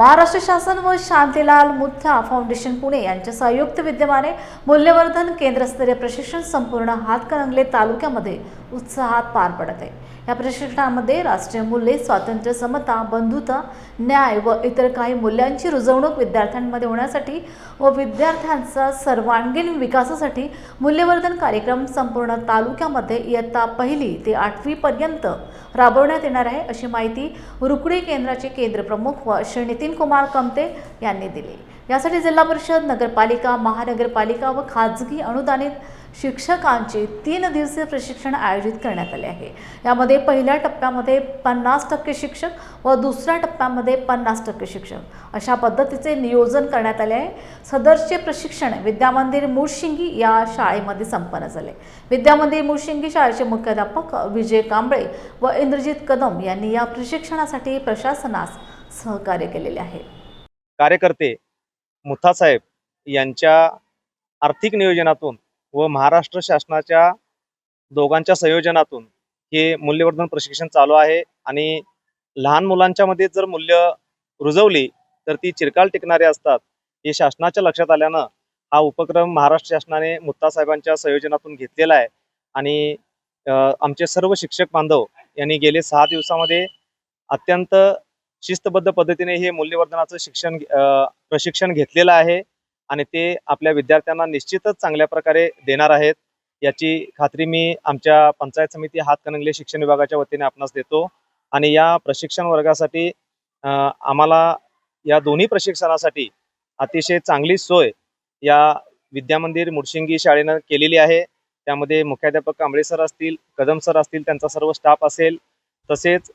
महाराष्ट्र शासन व शांतीलाल मुथा फाउंडेशन पुणे यांच्या संयुक्त विद्यमाने मूल्यवर्धन केंद्रस्तरीय प्रशिक्षण संपूर्ण हातकणंगले तालुक्यामध्ये उत्साहात पार पडत. आहे या प्रशिक्षणामध्ये राष्ट्रीय मूल्ये स्वातंत्र्य समता बंधुता न्याय व इतर काही मूल्यांची रुजवणूक विद्यार्थ्यांमध्ये होण्यासाठी व विद्यार्थ्यांचा सर्वांगीण विकासासाठी मूल्यवर्धन कार्यक्रम संपूर्ण तालुक्यामध्ये इयत्ता पहिली ते आठवीपर्यंत राबवण्यात येणार आहे अशी माहिती रुकडी केंद्राचे केंद्रप्रमुख व श्री नितीन कुमार कमते यांनी दिली. यासाठी जिल्हा परिषद नगरपालिका महानगरपालिका व खाजगी अनुदानित शिक्षकांचे तीन दिवसीय प्रशिक्षण आयोजित करण्यात आले आहे. यामध्ये पहिल्या टप्प्यामध्ये पन्नास टक्के शिक्षक व दुसऱ्या टप्प्यामध्ये पन्नास टक्के शिक्षक. अशा पद्धतीचे नियोजन करण्यात आले आहे. सदरचे प्रशिक्षण विद्यामंदिर मुळशिंगी या शाळेमध्ये संपन्न झाले. विद्यामंदिर मुळशिंगी शाळेचे मुख्याध्यापक विजय कांबळे व इंद्रजित कदम यांनी या प्रशिक्षणासाठी प्रशासनास सहकार्य केलेले आहे. कार्यकर्ते मुथासाहेब यांच्या आर्थिक नियोजनातून व महाराष्ट्र शासनाच्या दोघांच्या संयोजनातून हे मूल्यवर्धन प्रशिक्षण चालू आहे. आणि लहान मुलांच्या मध्ये जर मूल्य रुजवली तर ती चिरकाल टिकणारी असतात. हे शासनाच्या लक्षात आल्यानं हा उपक्रम महाराष्ट्र शासनाने मुत्तासाहेबांच्या संयोजनातून घेतलेला आहे. आणि आमचे सर्व शिक्षक बांधव यांनी गेले सहा दिवसामध्ये अत्यंत शिस्तबद्ध पद्धतीने हे मूल्यवर्धनाचं शिक्षण प्रशिक्षण घेतलेलं आहे आणि ते आपल्या विद्यार्थ्यांना निश्चितच चांगल्या प्रकारे देणार आहेत. याची खात्री मी आमच्या पंचायत समिती हातकणंगले शिक्षण विभागाच्या वतीने आपणास देतो. आणि या प्रशिक्षण वर्गासाठी आम्हाला या दोन्ही प्रशिक्षणासाठी अतिशय चांगली सोय या विद्यामंदिर मुडशिंगी शाळेनं केलेली आहे. त्यामध्ये मुख्याध्यापक कांबळे सर असतील कदम सर असतील त्यांचा सर्व स्टाफ असेल. तसेच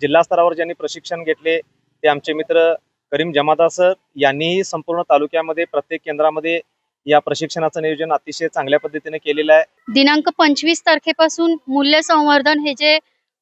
जिल्हा स्तरावर ज्यांनी प्रशिक्षण घेतले ते आमचे मित्र करीम जमादा सर यांनीही संपूर्ण तालुक्यामध्ये प्रत्येक केंद्रामध्ये या प्रशिक्षणाचं नियोजन अतिशय चांगल्या पद्धतीने केलेलं आहे. दिनांक पंचवीस तारखेपासून मूल्य संवर्धन हे जे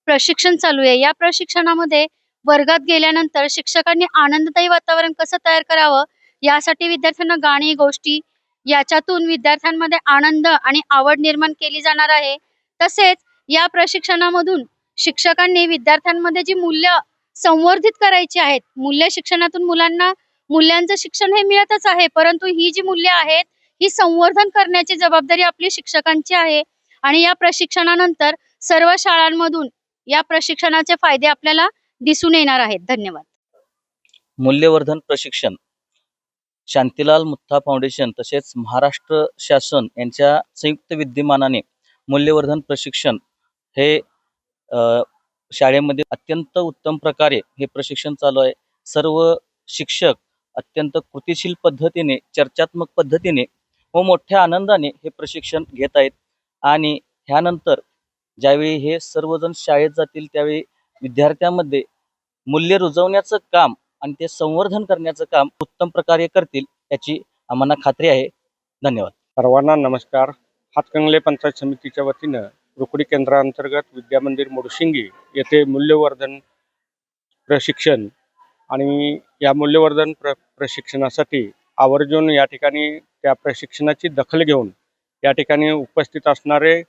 प्रशिक्षण चालू आहे या प्रशिक्षणामध्ये वर्गात गेल्यानंतर शिक्षकांनी आनंददायी वातावरण कसं तयार करावं यासाठी विद्यार्थ्यांना गाणी गोष्टी याच्यातून विद्यार्थ्यांमध्ये आनंद आणि आवड निर्माण केली जाणार आहे. तसेच या प्रशिक्षणामधून शिक्षकांनी विद्यार्थ्यांमध्ये जी मूल्य संवर्धित करायची आहेत मूल्य शिक्षणातून मुलांना मूल्यांचं शिक्षण हे मिळतच आहे परंतु ही जी मूल्य आहेत ही संवर्धन करण्याची जबाबदारी आपली शिक्षकांची आहे. आणि या प्रशिक्षणानंतर सर्व शाळांमधून या प्रशिक्षणाचे फायदे आपल्याला दिसून येणार आहेत. धन्यवाद. मूल्यवर्धन प्रशिक्षण. शांतीलाल मुत्था फाउंडेशन तसेच महाराष्ट्र शासन यांच्या संयुक्त विद्यमानाने मूल्यवर्धन प्रशिक्षण हे शाळेमध्ये अत्यंत उत्तम प्रकारे हे प्रशिक्षण चालू आहे. सर्व शिक्षक अत्यंत कृतिशील पद्धतीने चर्चात्मक पद्धतीने व मोठ्या आनंदाने हे प्रशिक्षण घेत आहेत. आणि ह्यानंतर ज्यावेळी हे सर्वजण शाळेत जातील त्यावेळी विद्यार्थ्यांमध्ये मूल्य रुजवण्याचं काम आणि ते संवर्धन करण्याचं काम उत्तम प्रकारे करतील याची आम्हाला खात्री आहे. धन्यवाद. सर्वांना नमस्कार. हातकंगले पंचायत समितीच्या वतीनं रुकडी केंद्रांतर्गत विद्यामंदिर मुडशिंगी येथे मूल्यवर्धन प्रशिक्षण आणि या मूल्यवर्धन प्र प्रशिक्षणासाठी आवर्जून या ठिकाणी त्या प्रशिक्षणाची दखल घेऊन या ठिकाणी उपस्थित असणारे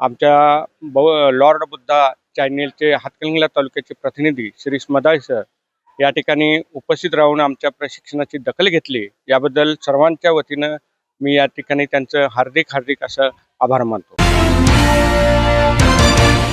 आमच्या ब लॉर्ड बुद्धा चॅनेलचे हातकणंगला तालुक्याचे प्रतिनिधी श्री स्मदाय सर या ठिकाणी उपस्थित राहून आमच्या प्रशिक्षणाची दखल घेतली. याबद्दल सर्वांच्या वतीनं मी या ठिकाणी त्यांचं हार्दिक हार्दिक असं आभार मानतो. Música